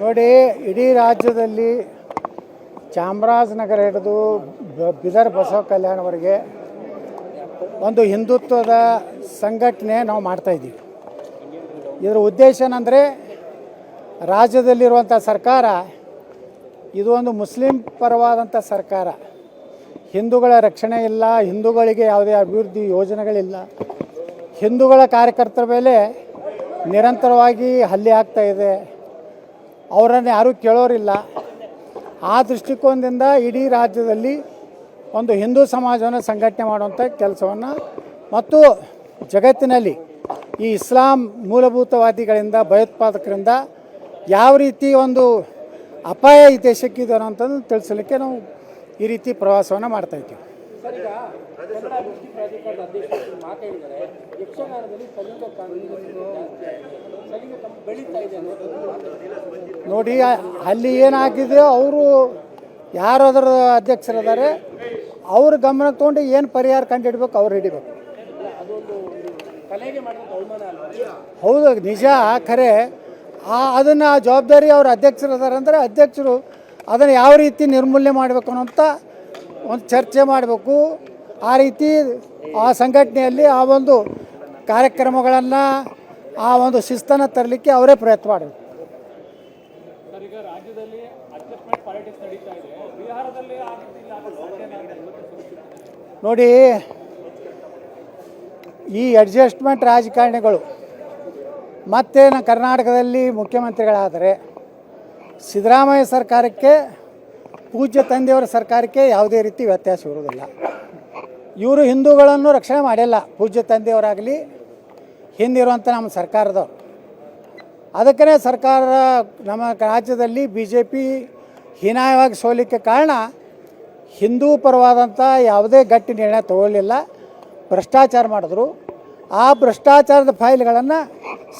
ನೋಡಿ, ಇಡೀ ರಾಜ್ಯದಲ್ಲಿ ಚಾಮರಾಜನಗರ ಹಿಡಿದು ಬಿದರ್ ಬಸವ ಕಲ್ಯಾಣವರೆಗೆ ಒಂದು ಹಿಂದುತ್ವದ ಸಂಘಟನೆ ನಾವು ಮಾಡ್ತಾಯಿದ್ದೀವಿ ಇದರ ಉದ್ದೇಶ ಏನಂದರೆ, ರಾಜ್ಯದಲ್ಲಿರುವಂಥ ಸರ್ಕಾರ, ಇದು ಒಂದು ಮುಸ್ಲಿಂ ಪರವಾದಂಥ ಸರ್ಕಾರ. ಹಿಂದೂಗಳ ರಕ್ಷಣೆ ಇಲ್ಲ, ಹಿಂದೂಗಳಿಗೆ ಯಾವುದೇ ಅಭಿವೃದ್ಧಿ ಯೋಜನೆಗಳಿಲ್ಲ. ಹಿಂದೂಗಳ ಕಾರ್ಯಕರ್ತರ ಮೇಲೆ ನಿರಂತರವಾಗಿ ಹಲ್ಲೆ ಆಗ್ತಾ ಇದೆ. ಅವರನ್ನು ಯಾರೂ ಕೇಳೋರಿಲ್ಲ. ಆ ದೃಷ್ಟಿಕೋನದಿಂದ ಇಡೀ ರಾಜ್ಯದಲ್ಲಿ ಒಂದು ಹಿಂದೂ ಸಮಾಜವನ್ನು ಸಂಘಟನೆ ಮಾಡುವಂಥ ಕೆಲಸವನ್ನು ಮತ್ತು ಜಗತ್ತಿನಲ್ಲಿ ಈ ಇಸ್ಲಾಂ ಮೂಲಭೂತವಾದಿಗಳಿಂದ, ಭಯೋತ್ಪಾದಕರಿಂದ ಯಾವ ರೀತಿ ಒಂದು ಅಪಾಯ ಈ ದೇಶಕ್ಕಿದೆ ಅನ್ನೋಂಥದ್ದು ತಿಳಿಸಲಿಕ್ಕೆ ನಾವು ಈ ರೀತಿ ಪ್ರವಾಸವನ್ನು ಮಾಡ್ತಾ ಇದ್ದೀವಿ. ಈಗ ಕನ್ನಡ ಅಭಿವೃದ್ಧಿ ಪ್ರಾಧಿಕಾರದ ಅಧ್ಯಕ್ಷರು ಮಾತಾಡಿದ್ದಾರೆ. ಯಕ್ಷಗಾನದಲ್ಲಿ ಬೆಳೀತಾ ಇದೆ. ನೋಡಿ, ಅಲ್ಲಿ ಏನಾಗಿದೆ, ಅವರು ಯಾರು ಅಧ್ಯಕ್ಷರಿದ್ದಾರೆ ಅವ್ರ ಗಮನಕ್ಕೆ ತಗೊಂಡು ಏನು ಪರಿಹಾರ ಕಂಡಿಡ್ಬೇಕು, ಅವ್ರು ಹಿಡಿಬೇಕು. ಹೌದು ನಿಜ, ಖರೆ. ಆ, ಅದನ್ನು ಆ ಜವಾಬ್ದಾರಿ ಅವ್ರ ಅಧ್ಯಕ್ಷರಿದ್ದಾರೆ ಅಂದರೆ, ಅಧ್ಯಕ್ಷರು ಅದನ್ನು ಯಾವ ರೀತಿ ನಿರ್ಮೂಲನೆ ಮಾಡಬೇಕು ಅನ್ನೋಂಥ ಒಂದು ಚರ್ಚೆ ಮಾಡಬೇಕು. ಆ ರೀತಿ ಆ ಸಂಘಟನೆಯಲ್ಲಿ ಆ ಒಂದು ಕಾರ್ಯಕ್ರಮಗಳನ್ನು, ಆ ಒಂದು ಶಿಸ್ತನ್ನು ತರಲಿಕ್ಕೆ ಅವರೇ ಪ್ರಯತ್ನ ಮಾಡಬೇಕು. ನೋಡಿ, ಈ ಅಡ್ಜಸ್ಟ್ಮೆಂಟ್ ರಾಜಕಾರಣಿಗಳು, ಮತ್ತೆ ನಮ್ಮ ಕರ್ನಾಟಕದಲ್ಲಿ ಮುಖ್ಯಮಂತ್ರಿಗಳಾದರೆ, ಸಿದ್ದರಾಮಯ್ಯ ಸರ್ಕಾರಕ್ಕೆ, ಪೂಜ್ಯ ತಂದೆಯವರ ಸರ್ಕಾರಕ್ಕೆ ಯಾವುದೇ ರೀತಿ ವ್ಯತ್ಯಾಸ ಇರುವುದಿಲ್ಲ. ಇವರು ಹಿಂದೂಗಳನ್ನು ರಕ್ಷಣೆ ಮಾಡಿಲ್ಲ, ಪೂಜ್ಯ ತಂದೆಯವರಾಗಲಿ ಹಿಂದಿರುವಂಥ ನಮ್ಮ ಸರ್ಕಾರದವ್ರು. ಅದಕ್ಕೇ ಸರ್ಕಾರ ನಮ್ಮ ರಾಜ್ಯದಲ್ಲಿ ಬಿ ಜೆ ಪಿ ಹೀನಾಯವಾಗಿ ಸೋಲಿಕ್ಕೆ ಕಾರಣ ಹಿಂದೂ ಪರವಾದಂಥ ಯಾವುದೇ ಗಟ್ಟಿ ನಿರ್ಣಯ ತಗೊಳ್ಳಲಿಲ್ಲ ಭ್ರಷ್ಟಾಚಾರ ಮಾಡಿದ್ರು. ಆ ಭ್ರಷ್ಟಾಚಾರದ ಫೈಲ್ಗಳನ್ನು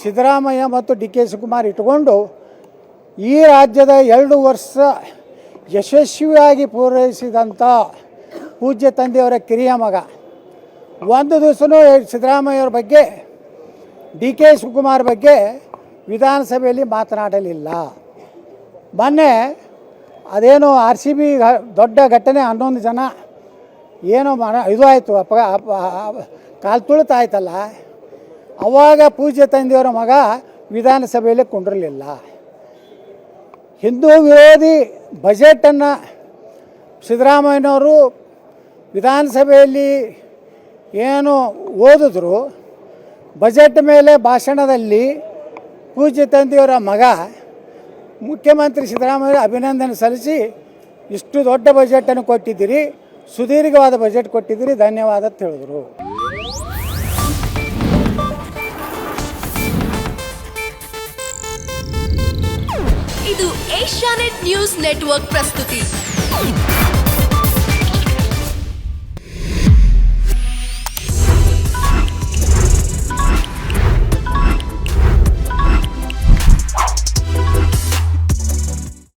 ಸಿದ್ದರಾಮಯ್ಯ ಮತ್ತು ಡಿ ಕೆ ಶಿವಕುಮಾರ್ ಇಟ್ಟುಕೊಂಡು ಈ ರಾಜ್ಯದ ಎರಡು ವರ್ಷ ಯಶಸ್ವಿಯಾಗಿ ಪೂರೈಸಿದಂಥ ಪೂಜ್ಯ ತಂದೆಯವರ ಕಿರಿಯ ಮಗ. ಒಂದು ದಿವಸನೂ ಸಿದ್ದರಾಮಯ್ಯವ್ರ ಬಗ್ಗೆ, ಡಿ ಕೆ ಶಿವಕುಮಾರ್ ಬಗ್ಗೆ ವಿಧಾನಸಭೆಯಲ್ಲಿ ಮಾತನಾಡಲಿಲ್ಲ. ಮೊನ್ನೆ ಅದೇನು ಆರ್ ಸಿ ಬಿ ದೊಡ್ಡ ಘಟನೆ ಹನ್ನೊಂದು ಜನ ಏನೋ ಮನ ಇದು ಆಯಿತು ಅಪ್ಪ ಅಪ ಕಾಲು ತುಳಿತ ಆಯ್ತಲ್ಲ ಅವಾಗ ಪೂಜೆ ತಂದೆಯವರ ಮಗ ವಿಧಾನಸಭೆಯಲ್ಲಿ ಕುಂಡಿರಲಿಲ್ಲ. ಹಿಂದೂ ವಿರೋಧಿ ಬಜೆಟನ್ನು ಸಿದ್ದರಾಮಯ್ಯನವರು ವಿಧಾನಸಭೆಯಲ್ಲಿ ಏನು ಓದಿದ್ರು, ಬಜೆಟ್ ಮೇಲೆ ಭಾಷಣದಲ್ಲಿ ಪೂಜ್ಯ ತಂದೆಯವರ ಮಗ ಮುಖ್ಯಮಂತ್ರಿ ಸಿದ್ದರಾಮಯ್ಯ ಅಭಿನಂದನೆ ಸಲ್ಲಿಸಿ ಇಷ್ಟು ದೊಡ್ಡ ಬಜೆಟನ್ನು ಕೊಟ್ಟಿದ್ದೀರಿ. ಸುದೀರ್ಘವಾದ ಬಜೆಟ್ ಕೊಟ್ಟಿದ್ದೀರಿ. ಧನ್ಯವಾದ ಅಂತ ಹೇಳಿದ್ರು. ಇದು ಏಷ್ಯಾನೆಟ್ ನ್ಯೂಸ್ ನೆಟ್ವರ್ಕ್ ಪ್ರಸ್ತುತಿ.